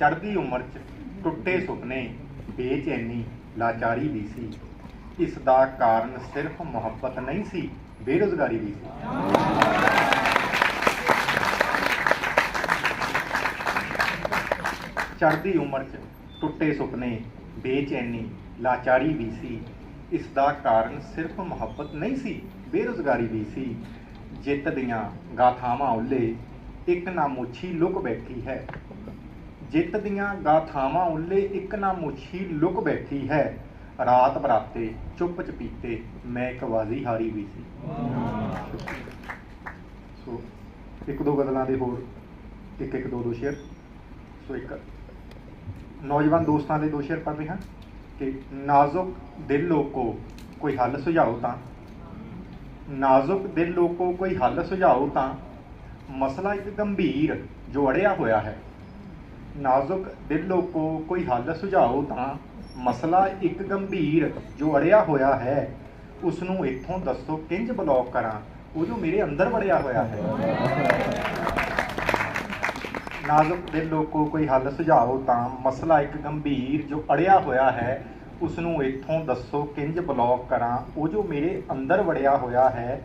ਚੜ੍ਹਦੀ ਉਮਰ 'ਚ ਟੁੱਟੇ ਸੁਪਨੇ, ਬੇਚੈਨੀ, ਲਾਚਾਰੀ ਵੀ ਸੀ। ਇਸ ਦਾ ਕਾਰਨ ਸਿਰਫ ਮੁਹੱਬਤ ਨਹੀਂ ਸੀ, ਬੇਰੁਜ਼ਗਾਰੀ ਵੀ ਸੀ। ਚੜ੍ਹਦੀ ਉਮਰ 'ਚ ਟੁੱਟੇ ਸੁਪਨੇ, ਬੇਚੈਨੀ, ਲਾਚਾਰੀ ਵੀ ਸੀ। ਇਸ ਦਾ ਕਾਰਨ ਸਿਰਫ ਮੁਹੱਬਤ ਨਹੀਂ ਸੀ, ਬੇਰੁਜ਼ਗਾਰੀ ਵੀ ਸੀ। ਜਿੱਤ ਦੀਆਂ ਗਾਥਾਵਾਂ ਉੱਲੇ ਇੱਕ ਨਾ ਮੁੱਛੀ ਲੁਕ ਬੈਠੀ ਹੈ। ਜਿੱਤ ਦੀਆਂ ਗਾਥਾਵਾਂ ਉੱਲੇ ਇੱਕ ਨਾ ਮੁੱਛੀ ਲੁਕ ਬੈਠੀ ਹੈ। ਰਾਤ ਬਰਾਤੇ ਚੁੱਪ ਚਪੀਤੇ ਮੈਂ ਇੱਕ ਵਾਜ਼ੀ ਹਾਰੀ ਵੀ ਸੀ। ਸੋ, ਇੱਕ ਦੋ ਗਦਲਾਂ ਦੇ ਹੋਰ, ਇੱਕ ਇੱਕ ਦੋ ਦੋ ਸ਼ੇਰ। ਸੋ, ਇੱਕ ਨੌਜਵਾਨ ਦੋਸਤਾਂ ਦੇ ਦੋ ਸ਼ੇਰ ਪੜ੍ਹ ਰਹੇ। ਕਿ ਨਾਜ਼ੁਕ ਦਿਲ ਲੋਕੋ ਕੋਈ ਹੱਲ ਸੁਝਾਓ ਤਾਂ। ਨਾਜ਼ੁਕ ਦਿਲ ਲੋਕੋ ਕੋਈ ਹੱਲ ਸੁਝਾਓ ਤਾਂ। ਮਸਲਾ ਇੱਕ ਗੰਭੀਰ ਜੋ ਅੜਿਆ ਹੋਇਆ ਹੈ। ਨਾਜ਼ੁਕ ਦਿਲ ਲੋਕੋ ਕੋਈ ਹੱਲ ਸੁਝਾਓ ਤਾਂ ਮਸਲਾ ਇੱਕ ਗੰਭੀਰ ਜੋ ਅੜਿਆ ਹੋਇਆ ਹੈ ਉਸ ਨੂੰ ਇੱਥੋਂ ਦੱਸੋ ਕਿੰਜ ਬਲੌਕ ਕਰਾਂ, ਉਹ ਜੋ ਮੇਰੇ ਅੰਦਰ ਵੜਿਆ ਹੋਇਆ ਹੈ। ਨਾਜ਼ੁਕ ਦਿਲ ਲੋਕੋ ਕੋਈ ਹੱਲ ਸੁਝਾਓ ਤਾਂ ਮਸਲਾ ਇੱਕ ਗੰਭੀਰ ਜੋ ਅੜਿਆ ਹੋਇਆ ਹੈ ਉਸ ਨੂੰ ਇੱਥੋਂ ਦੱਸੋ ਕਿੰਜ ਬਲੌਕ ਕਰਾਂ, ਉਹ ਜੋ ਮੇਰੇ ਅੰਦਰ ਵੜਿਆ ਹੋਇਆ ਹੈ